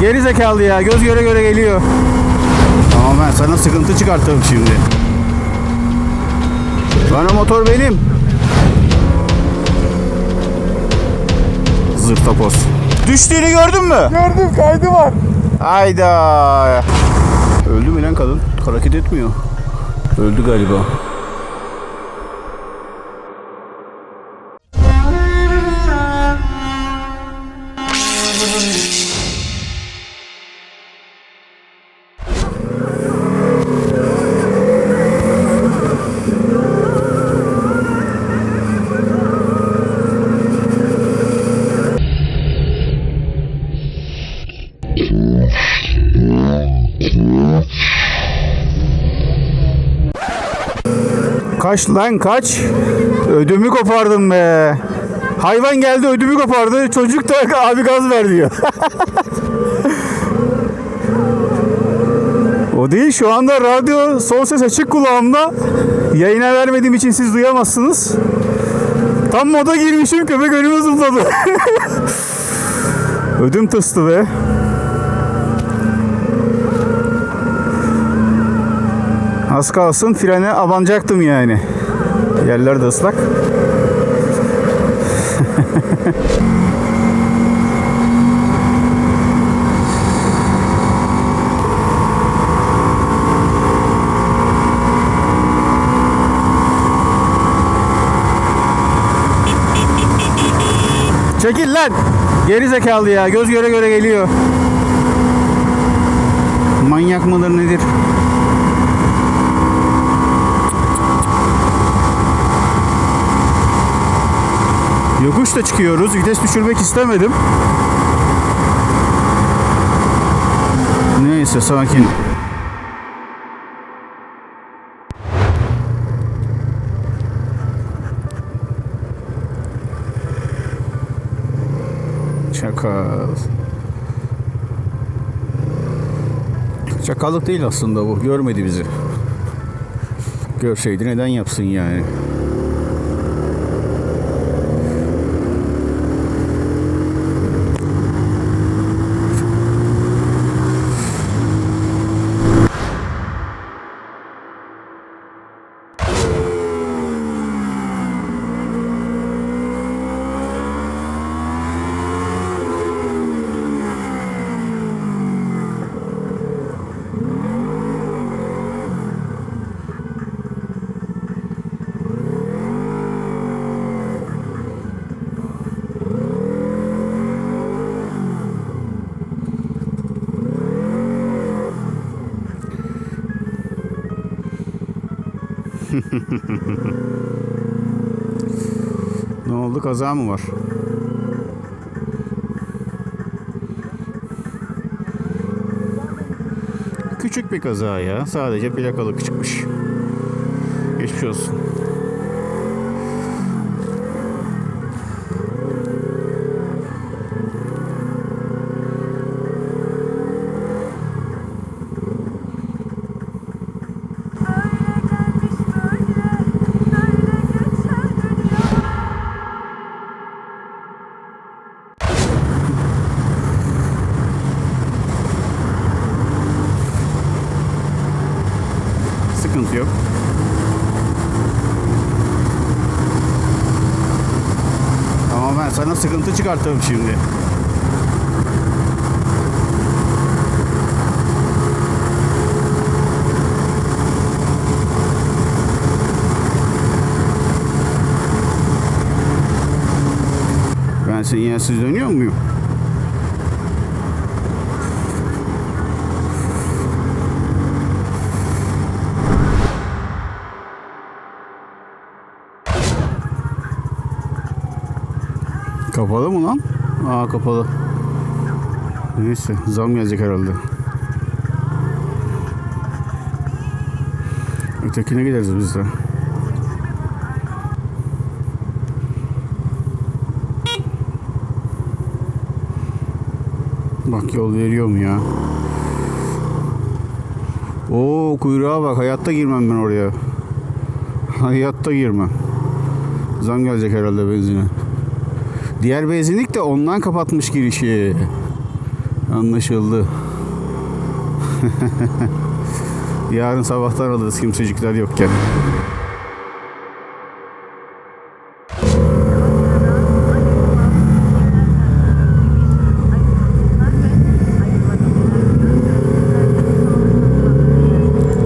Geri zekalı ya. Göz göre göre geliyor. Tamam ben sana sıkıntı çıkartırım şimdi. Bana motor benim. Zırtapoz. Düştüğünü gördün mü? Gördüm kaydı var. Hayda. Öldü mü lan kadın? Hareket etmiyor. Öldü galiba. Kaç lan kaç. Ödümü kopardım be. Hayvan geldi ödümü kopardı. Çocuk da abi gaz ver diyor. o değil şu anda radyo son ses açık kulağımda. Yayına vermediğim için siz duyamazsınız. Tam moda girmişim köpek önüme zıpladı. Ödüm tıstı be. Az kalsın frene abanacaktım yani. Yerler de ıslak. Çekil lan. Geri zekalı ya. Göz göre göre geliyor. Manyak mıdır nedir? Yokuşta çıkıyoruz. Vites düşürmek istemedim. Neyse sakin. Çakal. Çakallık değil aslında bu. Görmedi bizi. Görseydi neden yapsın yani? Ne oldu? Kaza mı var? Küçük bir kaza ya. Sadece plakalık çıkmış. Geçmiş olsun. Öyle gelmiş böyle, böyle geçer. Sıkıntı yok. Ama ben çıkartırım şimdi. Ben sinyalsiz dönüyor muyum? Kapalı mı lan? Aa kapalı. Neyse zam gelecek herhalde. Ötekine gideriz biz de. Bak yol veriyor ya? Oo kuyruğa bak hayatta girmem ben oraya. Hayatta girmem. Zam gelecek herhalde benzine. Diğer benzinlik de ondan kapatmış girişi. Anlaşıldı. Yarın sabahtan alırız kimsecikler yokken.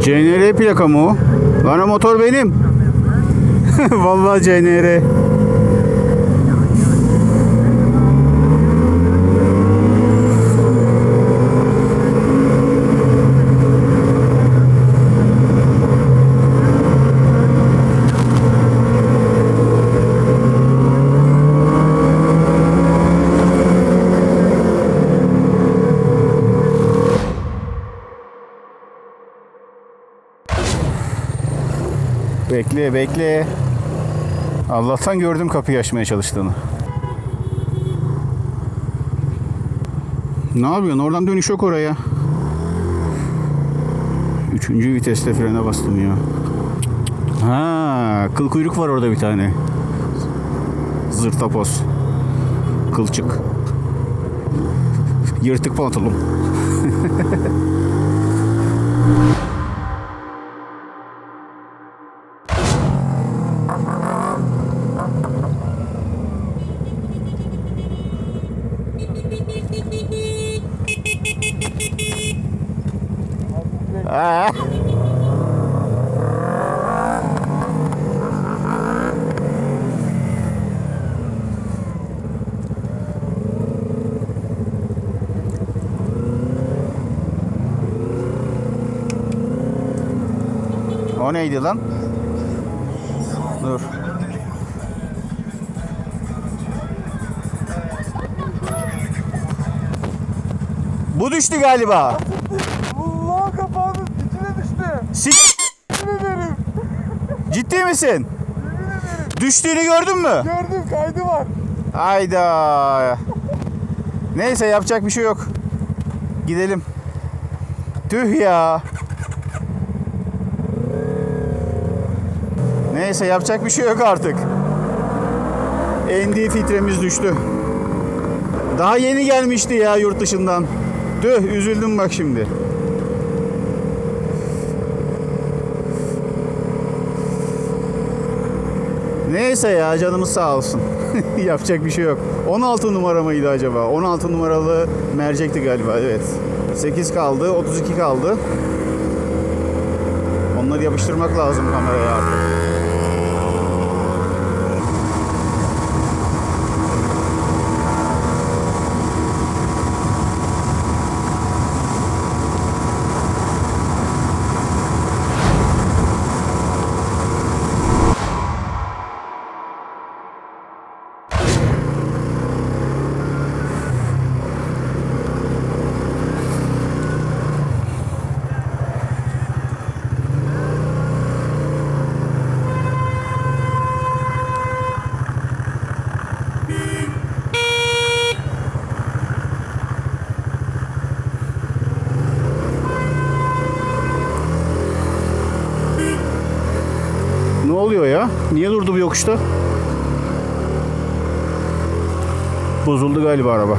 CNR plaka mı o? Lan motor benim. Vallahi CNR. Bekle bekle. Allah'tan gördüm kapıyı açmaya çalıştığını. Ne yapıyorsun? Oradan dönüş yok oraya. Üçüncü viteste frene bastım ya. Ha, kıl kuyruk var orada bir tane. Zırtapoz. Kılçık. Yırtık pantolon. O neydi lan? Dur. Bu düştü galiba. Allah kapağının içine düştü. Sik ederim. ciddi misin? Düştüğünü gördün mü? Gördüm kaydı var. Hayda. Neyse yapacak bir şey yok. Gidelim. Tüh ya. Neyse yapacak bir şey yok artık. ND filtremiz düştü. Daha yeni gelmişti ya yurt dışından. Tüh üzüldüm bak şimdi. Neyse ya canımız sağ olsun. Yapacak bir şey yok. 16 numara mıydı acaba? 16 numaralı mercekti galiba evet. 8 kaldı, 32 kaldı. Onları yapıştırmak lazım kameraya artık. Oluyor ya? Niye durdu bu yokuşta? Bozuldu galiba araba.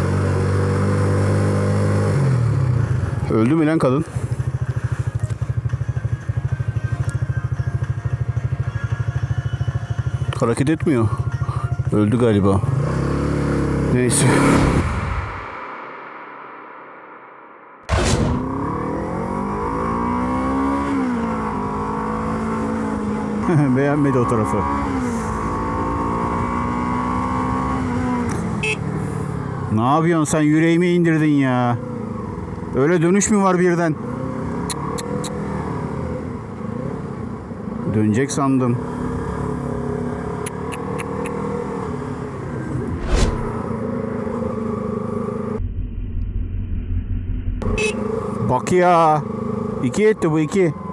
Öldü mü lan kadın? Hareket etmiyor. Öldü galiba. Neyse. Beğenmedi o tarafı. Ne yapıyorsun sen yüreğimi indirdin ya. Öyle dönüş mü var birden? Dönecek sandım. Bak ya. İki etti bu iki.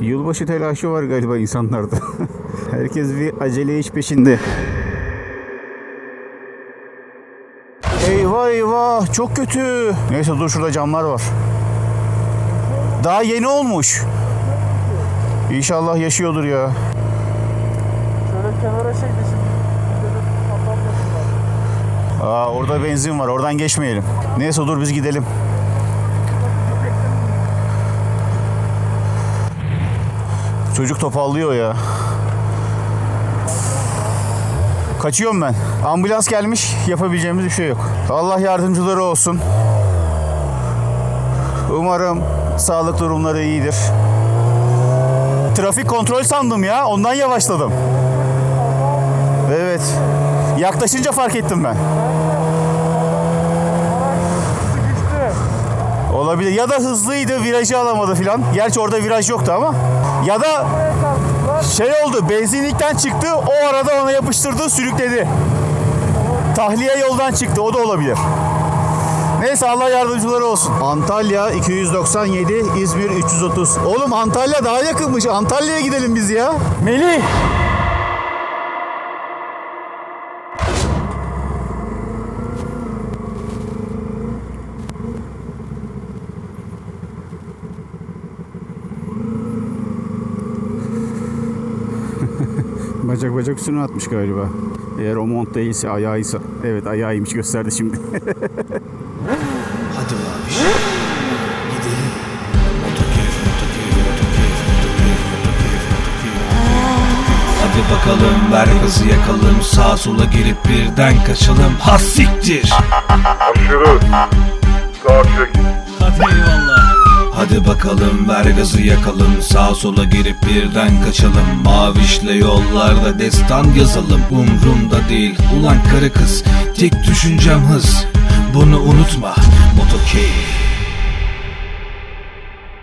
Yılbaşı telaşı var galiba insanlarda. Herkes bir acele iş peşinde. Eyvah eyvah çok kötü. Neyse dur şurada camlar var. Daha yeni olmuş. İnşallah yaşıyordur ya. Şöyle kenara çekti şimdi. Dedim, kapanmasınlar. Aa, orada benzin var. Oradan geçmeyelim. Neyse dur biz gidelim. Çocuk topallıyor ya. Kaçıyorum ben. Ambulans gelmiş. Yapabileceğimiz bir şey yok. Allah yardımcıları olsun. Umarım sağlık durumları iyidir. Trafik kontrol sandım ya. Ondan yavaşladım. Evet. Yaklaşınca fark ettim ben. Olabilir. Ya da hızlıydı, virajı alamadı filan. Gerçi orada viraj yoktu ama. Ya da şey oldu, benzinlikten çıktı, o arada ona yapıştırdı, sürükledi. Tahliye yoldan çıktı, o da olabilir. Neyse Allah yardımcıları olsun. Antalya 297, İzmir 330. Oğlum Antalya daha yakınmış. Antalya'ya gidelim biz ya. Melih. Bacak bacak üstüne atmış galiba. Eğer o mont değilse ayağıysa. Evet ayağıymış gösterdi şimdi. Hadi maviş. Gidelim. Hadi bakalım ver gazı yakalım Sağa sola girip birden kaçalım Ha siktir Aşırı. Sağ çek. Hadi eyvallah Hadi bakalım ver gazı yakalım. Sağa sola girip birden kaçalım. Mavişle yollarda destan yazalım. Umrumda değil. Ulan karı kız Tek düşüncem hız. Bunu unutma Motokeyf